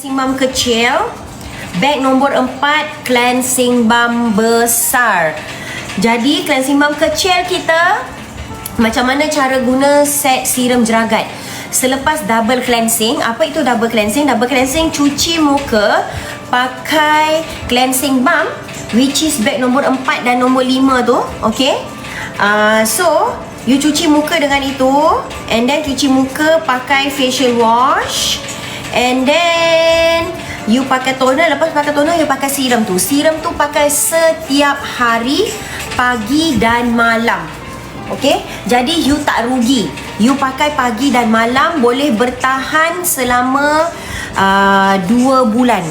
Cleansing balm kecil. Bag nombor 4 Cleansing balm besar. Jadi cleansing balm kecil kita Macam mana cara guna set serum jeragat? Selepas double cleansing Apa itu double cleansing? Double cleansing cuci muka Pakai cleansing balm Which is bag nombor 4 dan nombor 5 tu Okay? Uh, So You cuci muka dengan itu And then cuci muka pakai facial wash And then You pakai toner. Lepas pakai toner You pakai serum tu. Serum tu pakai setiap hari Pagi dan malam. Okay? Jadi you tak rugi. You pakai pagi dan malam Boleh bertahan selama uh, Dua bulan.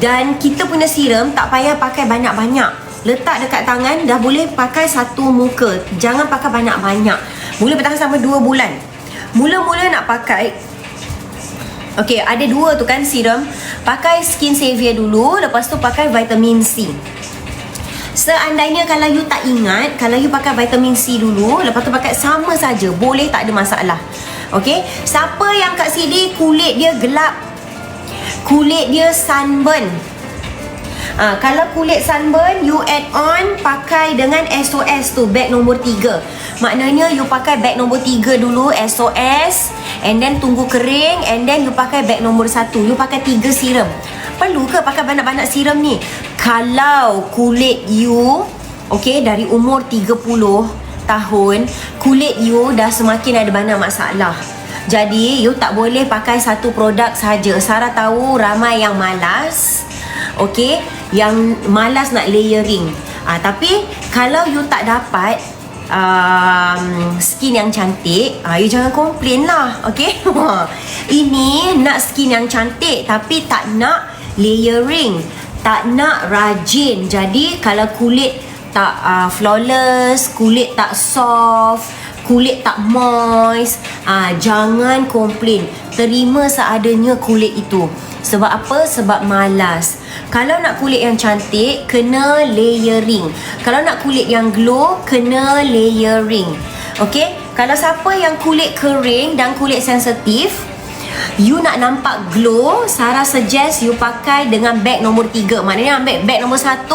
Dan kita punya serum Tak payah pakai banyak-banyak. Letak dekat tangan Dah boleh pakai satu muka. Jangan pakai banyak-banyak. Boleh bertahan sampai dua bulan. Mula-mula nak pakai Okay, ada dua tu kan serum. Pakai Skin Savior dulu, lepas tu pakai Vitamin C. Seandainya kalau you tak ingat, kalau you pakai vitamin C dulu, lepas tu pakai sama saja, boleh tak ada masalah. Okay, siapa yang kat sini kulit dia gelap, kulit dia sunburn, Ha, kalau kulit sunburn, you add on pakai dengan SOS tu, bag nombor 3. Maknanya you pakai bag nombor 3 dulu, SOS. And then tunggu kering, and then you pakai bag nombor 1. You pakai 3 serum. Perlu ke pakai banyak-banyak serum ni? Kalau kulit you, okay, dari umur 30 tahun, kulit you dah semakin ada banyak masalah. Jadi, you tak boleh pakai satu produk saja. Sarah tahu ramai yang malas. Okay Yang malas nak layering ah, Tapi Kalau you tak dapat um, Skin yang cantik. Ah, You jangan komplain lah Okay? Ini Nak skin yang cantik Tapi tak nak Layering. Tak nak rajin. Jadi Kalau kulit Tak uh, flawless Kulit tak soft Kulit tak moist ah, Jangan komplain Terima seadanya kulit itu sebab apa? Sebab malas. Kalau nak kulit yang cantik, kena layering. Kalau nak kulit yang glow, kena layering. Okay? Kalau siapa yang kulit kering dan kulit sensitif, you nak nampak glow, Sarah suggest you pakai dengan bag nombor 3. Maknanya ambil bag nombor 1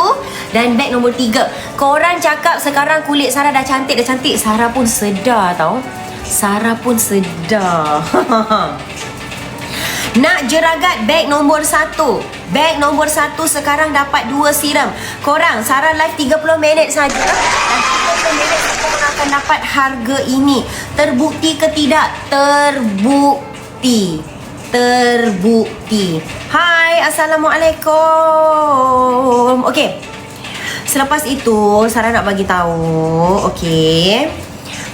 dan bag nombor 3. Korang cakap sekarang kulit Sarah dah cantik, dah cantik. Sarah pun sedar tau. Sarah pun sedar. Nak jeragat beg nombor satu. Beg nombor satu sekarang dapat dua siram Korang, Sarah live 30 minit saja. Dan 30 minit korang akan dapat harga ini? Terbukti ke tidak? Terbukti. Terbukti. Hai, Assalamualaikum. Okay Selepas itu, Sarah nak bagi tahu. Okay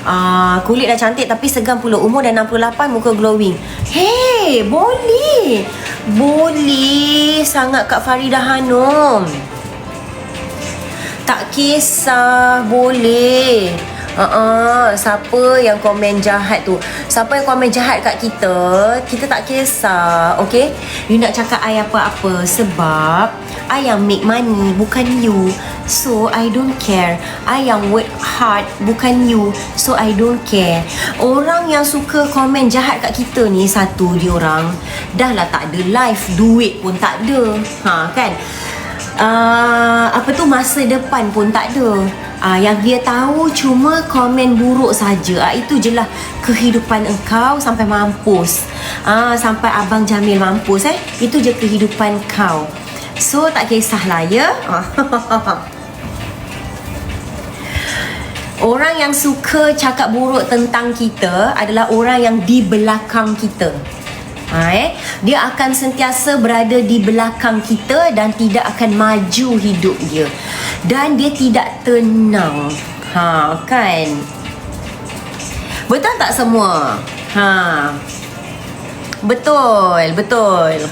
Uh, kulit dah cantik tapi segan pula Umur dah 68 muka glowing. Hey boleh. Boleh sangat Kak Farida Hanum. Tak kisah Boleh. Uh-uh, siapa yang komen jahat tu Siapa yang komen jahat kat kita Kita tak kisah Okay You nak cakap I apa-apa Sebab I yang make money Bukan you. So I don't care. I yang work hard Bukan you. So I don't care. Orang yang suka komen jahat kat kita ni Satu dia orang. Dah lah tak ada life Duit pun tak ada. Ha kan? Uh, Apa tu masa depan pun tak ada Ah, yang dia tahu cuma komen buruk saja. Ah, itu je lah kehidupan engkau sampai mampus. Ah, sampai abang Jamil mampus eh. Itu je kehidupan kau. So tak kisahlah ya. orang yang suka cakap buruk tentang kita adalah orang yang di belakang kita. Ha, eh? Dia akan sentiasa berada di belakang kita dan tidak akan maju hidup dia. Dan dia tidak tenang. Ha, kan? Betul tak semua? Ha. Betul, betul.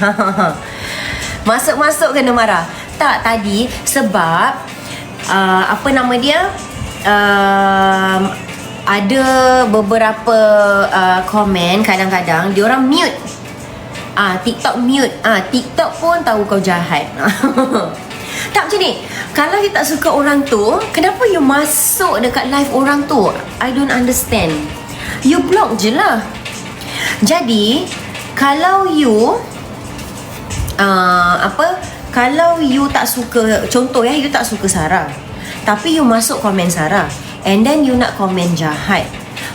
Masuk-masuk kena marah. Tak tadi sebab uh, apa nama dia? Uh, ada beberapa uh, komen kadang-kadang dia orang mute Ah, TikTok mute. Ah, TikTok pun tahu kau jahat. tak macam ni. Kalau you tak suka orang tu, kenapa you masuk dekat live orang tu? I don't understand. You block je lah. Jadi, kalau you uh, apa kalau you tak suka contoh ya you tak suka Sarah tapi you masuk komen Sarah and then you nak komen jahat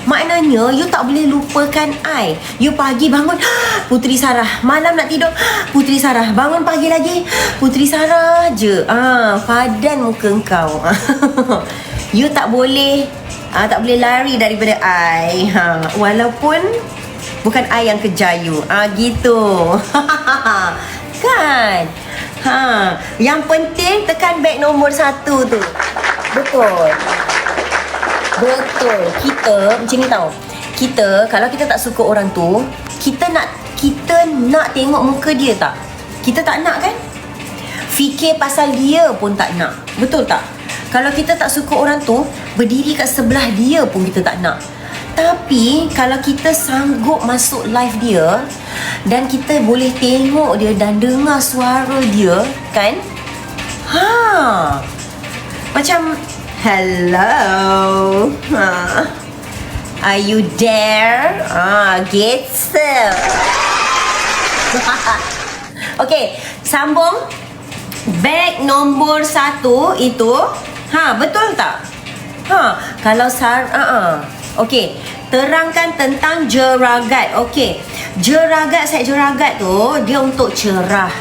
Maknanya you tak boleh lupakan I. You pagi bangun Putri Sarah. Malam nak tidur Putri Sarah. Bangun pagi lagi Putri Sarah je. Ah, Padan muka kau You tak boleh ah, Tak boleh lari daripada I. Ha, Walaupun Bukan I yang kejar you ah, Gitu. Kan? Ha, Yang penting tekan back nombor satu tu. Betul. Betul. Kita macam ni tau. Kita kalau kita tak suka orang tu, kita nak kita nak tengok muka dia tak? Kita tak nak kan? Fikir pasal dia pun tak nak. Betul tak? Kalau kita tak suka orang tu, berdiri kat sebelah dia pun kita tak nak. Tapi kalau kita sanggup masuk live dia dan kita boleh tengok dia dan dengar suara dia, kan? Ha. Macam Hello. Ha. Are you there? Ah, get so. okay, sambung. Bag nombor satu itu, ha betul tak? Ha, kalau sar, ah, uh okay, terangkan tentang jeragat. Okay, jeragat set jeragat tu dia untuk cerah,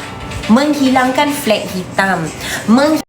menghilangkan flek hitam, meng